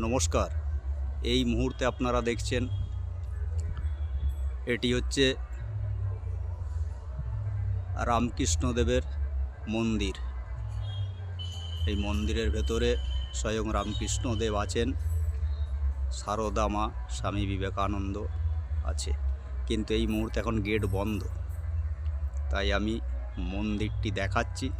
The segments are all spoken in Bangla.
নমস্কার। এই মুহূর্তে আপনারা দেখছেন, এটি হচ্ছে রামকৃষ্ণদেবের মন্দির। এই মন্দিরের ভেতরে স্বয়ং রামকৃষ্ণদেব আছেন, সারদা মা স্বামী বিবেকানন্দ আছে। কিন্তু এই মুহূর্তে এখন গেট বন্ধ। তাই আমি মন্দিরটি দেখাচ্ছি।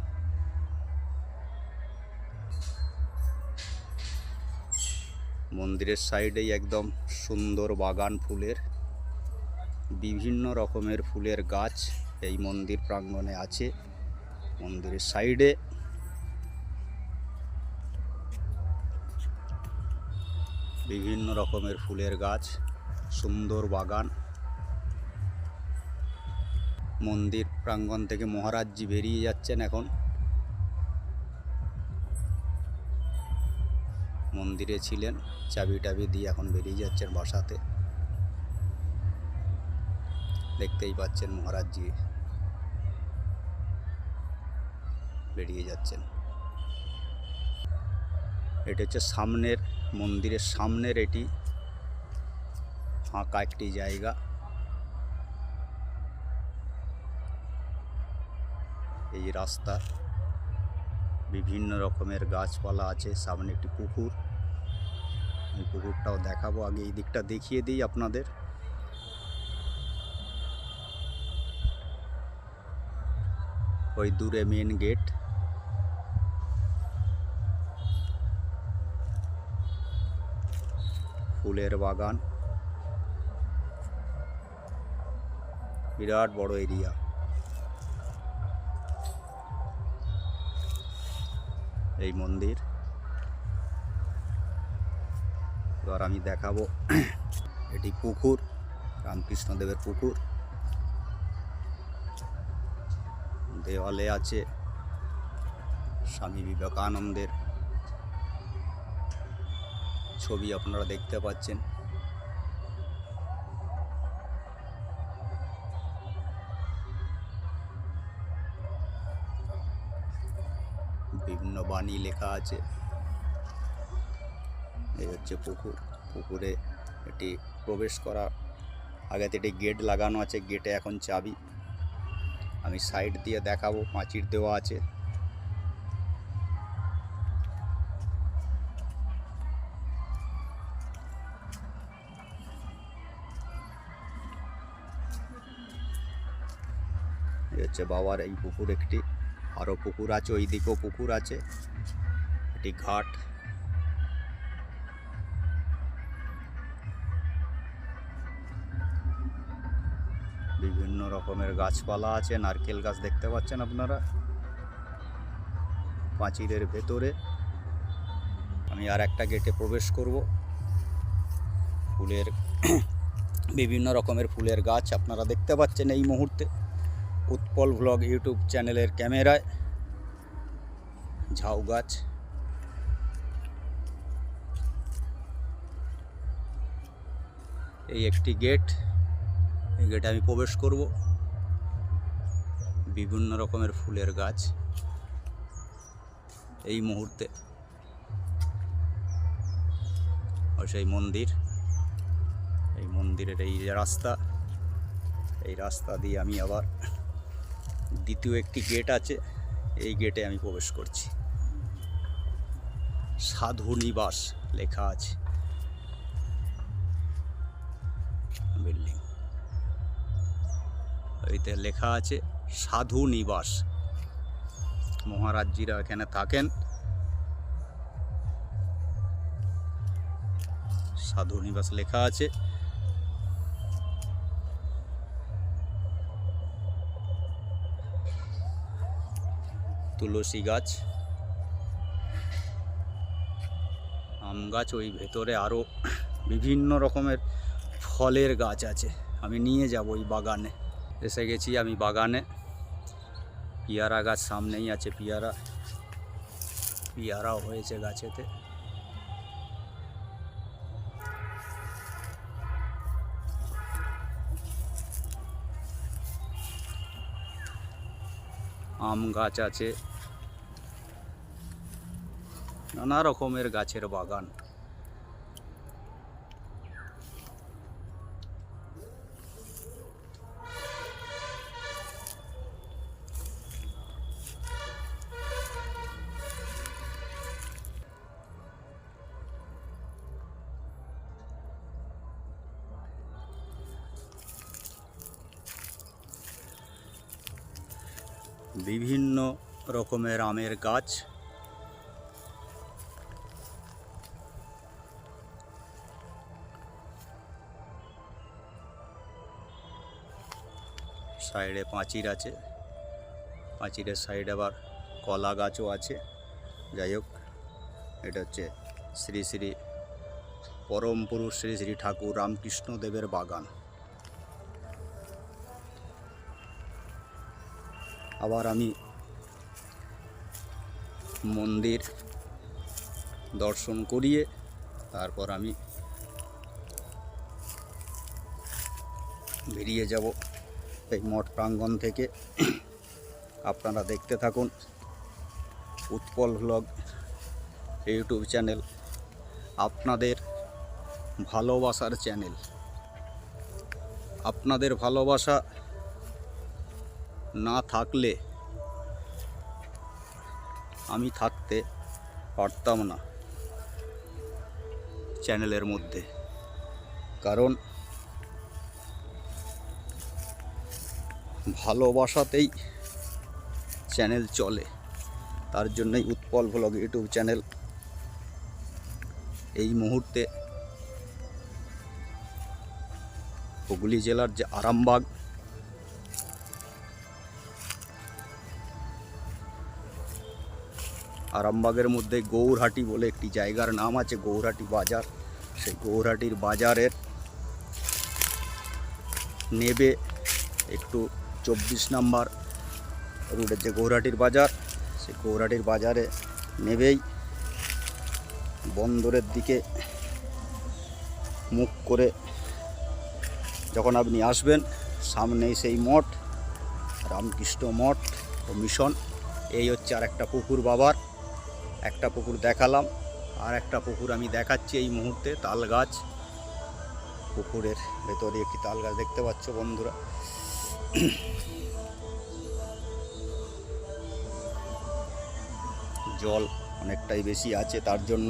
মন্দিরের সাইডেই একদম সুন্দর বাগান ফুলের, বিভিন্ন রকমের ফুলের গাছ এই মন্দির প্রাঙ্গণে আছে। মন্দিরের সাইডে বিভিন্ন রকমের ফুলের গাছ, সুন্দর বাগান। মন্দির প্রাঙ্গণ থেকে মহারাজজি বেরিয়ে যাচ্ছেন এখন। মন্দিরে ছিলেন। চাবি টাবি দিয়ে এখন বেরিয়ে যাচ্ছেন বাসাতে। দেখতেই পাচ্ছেন মহারাজজি বেরিয়ে যাচ্ছেন। এটা হচ্ছে সামনের, মন্দিরের সামনের এটি। ফাঁকা একটি জায়গা। এই রাস্তা। বিভিন্ন রকমের গাছপালা আছে, সামনে একটি পুকুর। এই পুকুরটাও দেখাবো, আগে এই দিকটা দেখিয়ে দিই আপনাদের। ওই দূরে মেন গেট ফুলের বাগান। বিরাট বড় এরিয়া এই মন্দির। এবার আমি দেখাবো এটি পুকুর, রামকৃষ্ণদেবের পুকুর। দেওয়ালে আছে স্বামী বিবেকানন্দের ছবি, আপনারা দেখতে পাচ্ছেন। বিভিন্ন বাণী লেখা আছে। এই হচ্ছে পুকুর। পুকুরে এটি প্রবেশ করা আগে থেকে গেট লাগানো আছে। গেটে এখন চাবি। আমি সাইড দিয়ে দেখাবো। পাঁচির দেওয়া আছে। হচ্ছে বাবার এই পুকুর একটি। আরও পুকুর আছে ওই দিকেও পুকুর আছে। এটি ঘাট। বিভিন্ন রকমের গাছপালা আছে, নারকেল গাছ দেখতে পাচ্ছেন আপনারা? পাঁচিলের ভেতরে। আমি আর একটা গেটে প্রবেশ করব। ফুলের, বিভিন্ন রকমের ফুলের গাছ আপনারা দেখতে পাচ্ছেন এই মুহূর্তে। উৎপল ভ্লগ ইউটিউব চ্যানেলের ক্যামেরায়। ঝাউ গাছ। এই একটি গেট। এই গেটে আমি প্রবেশ করব। বিভিন্ন রকমের ফুলের গাছ। এই মুহূর্তে। সেই মন্দির। এই মন্দিরের এই রাস্তা। এই রাস্তা দিয়ে আমি আবার দ্বিতীয় একটি গেট আছে, এই গেটে আমি প্রবেশ করছি। সাধু নিবাস লেখা আছে। বিল্ডিং ওইতে লেখা আছে, সাধু নিবাস। মহারাজজিরা এখানে থাকেন। সাধু নিবাস লেখা আছে। তুলসী গাছ। আম গাছ, ওই ভেতরে আরও বিভিন্ন রকমের ফলের গাছ আছে। আমি নিয়ে যাব ওই বাগানে। এসে গেছি আমি বাগানে। পিয়ারা গাছ সামনেই আছে, পিয়ারা। পিয়ারাও হয়েছে গাছেতে। আম গাছ আছে। নানা রকমের গাছের বাগান। বিভিন্ন রকমের আমের গাছ সাইডে পাঁচির আছে। পাঁচিরের সাইডে আবার কলা গাছও আছে। যাই হোক, এটা হচ্ছে শ্রী শ্রী পরম পুরুষ শ্রী শ্রী ঠাকুর রামকৃষ্ণ দেবের বাগান। আবার আমি মন্দির দর্শন করিয়ে তারপর আমি বেরিয়ে যাব। এই প্রাঙ্গণ থেকে আপনারা দেখতে থাকুন উৎপল ভ্লগ ইউটিউব চ্যানেল, আপনাদের ভালোবাসার চ্যানেল। আপনাদের ভালোবাসা না থাকলে আমি থাকতে পারতাম না চ্যানেলের মধ্যে। কারণ ভালোবাসাতেই চ্যানেল চলে। তার জন্যই উৎপল ভ্লগ ইউটিউব চ্যানেল এই মুহূর্তে হুগলি জেলার যে আরামবাগ, আরামবাগের মধ্যে গৌরহাটি বলে একটি জায়গার নাম আছে, গৌরহাটি বাজার। সেই গৌরহাটির বাজারের নেবে একটু চব্বিশ নাম্বার রুটের যে গৌরহাটির বাজার, সেই গৌরহাটির বাজারে নেবেই বন্দরের দিকে মুখ করে যখন আপনি আসবেন, সামনেই সেই মঠ, রামকৃষ্ণ মঠ ও মিশন। এই হচ্ছে আর একটা পুকুর বাবার। একটা পুকুর দেখালাম আর একটা পুকুর আমি দেখাচ্ছি এই মুহূর্তে, তাল গাছ। পুকুরের ভেতরে একটি তাল গাছ দেখতে পাচ্ছ বন্ধুরা। জল অনেকটাই বেশি আছে, তার জন্য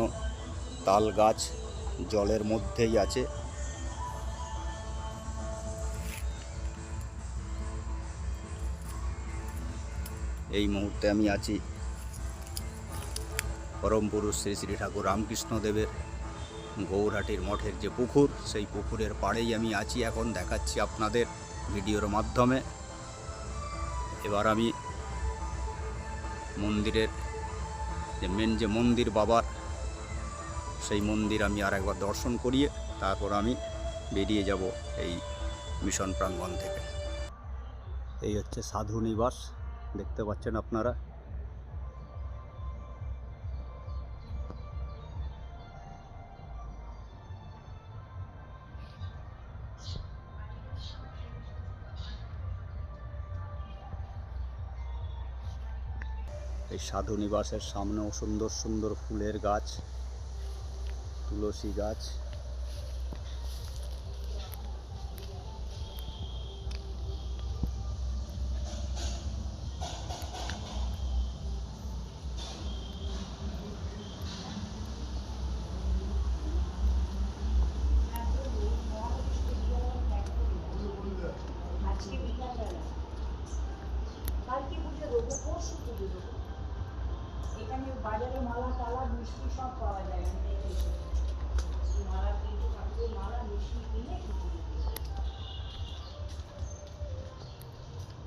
তাল গাছ জলের মধ্যেই আছে। এই মুহূর্তে আমি আছি পরম পুরুষ শ্রী শ্রী ঠাকুর রামকৃষ্ণ দেবের গৌরহাটির মঠের যে পুকুর, সেই পুকুরের পাড়েই আমি আছি। এখন দেখাচ্ছি আপনাদের ভিডিওর মাধ্যমে। এবার আমি মন্দিরের যে মেন যে মন্দির বাবার, সেই মন্দির আমি আর একবার দর্শন করিয়ে তারপর আমি বেরিয়ে যাব এই মিশন প্রাঙ্গণ থেকে। এই হচ্ছে সাধু নিবাস, দেখতে পাচ্ছেন আপনারা। এই সাধু নিবাসের সামনেও সুন্দর সুন্দর ফুলের গাছ তুলসী গাছ।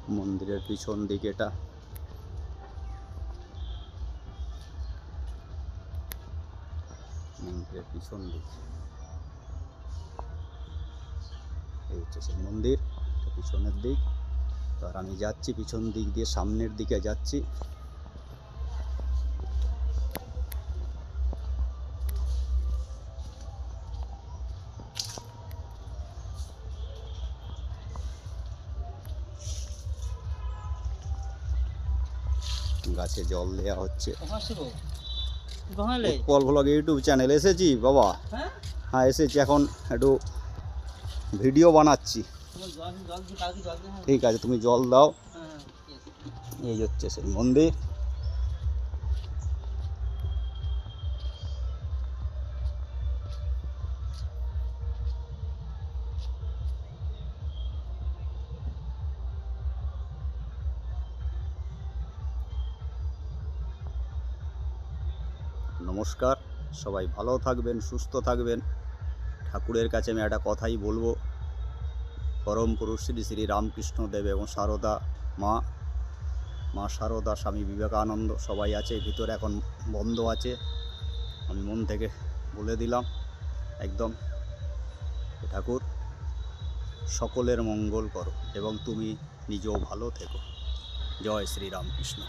মন্দিরের পিছন দিকে এটা। মন্দিরের পিছন দিক। এই হচ্ছে মন্দির পিছনের দিক। আর আমি যাচ্ছি পিছন দিক দিয়ে, সামনের দিকে যাচ্ছি। গাছে জল দেওয়া হচ্ছে। উৎপল ভ্লগ ইউটিউব চ্যানেল এসেছি বাবা। হ্যাঁ? হ্যাঁ এসেছি এখন একটু ভিডিও বানাচ্ছি। তোমার জল জল দিয়ে কালকে জল দিয়ে হ্যাঁ ঠিক আছে তুমি জল দাও। হ্যাঁ yes. এই হচ্ছে সেই মন্দির। নমস্কার। সবাই ভালো থাকবেন, সুস্থ থাকবেন। ঠাকুরের কাছে আমি একটা কথাই বলব। পরম পুরুষ শ্রী শ্রী রামকৃষ্ণ দেব এবং সারদা মা মা সারদা, স্বামী বিবেকানন্দ সবাই আছে, ভিতরে এখন বন্ধ আছে। আমি মন থেকে বলে দিলাম, একদম। ঠাকুর, সকলের মঙ্গল করো এবং তুমি নিজেও ভালো থেকো। জয় শ্রী রামকৃষ্ণ।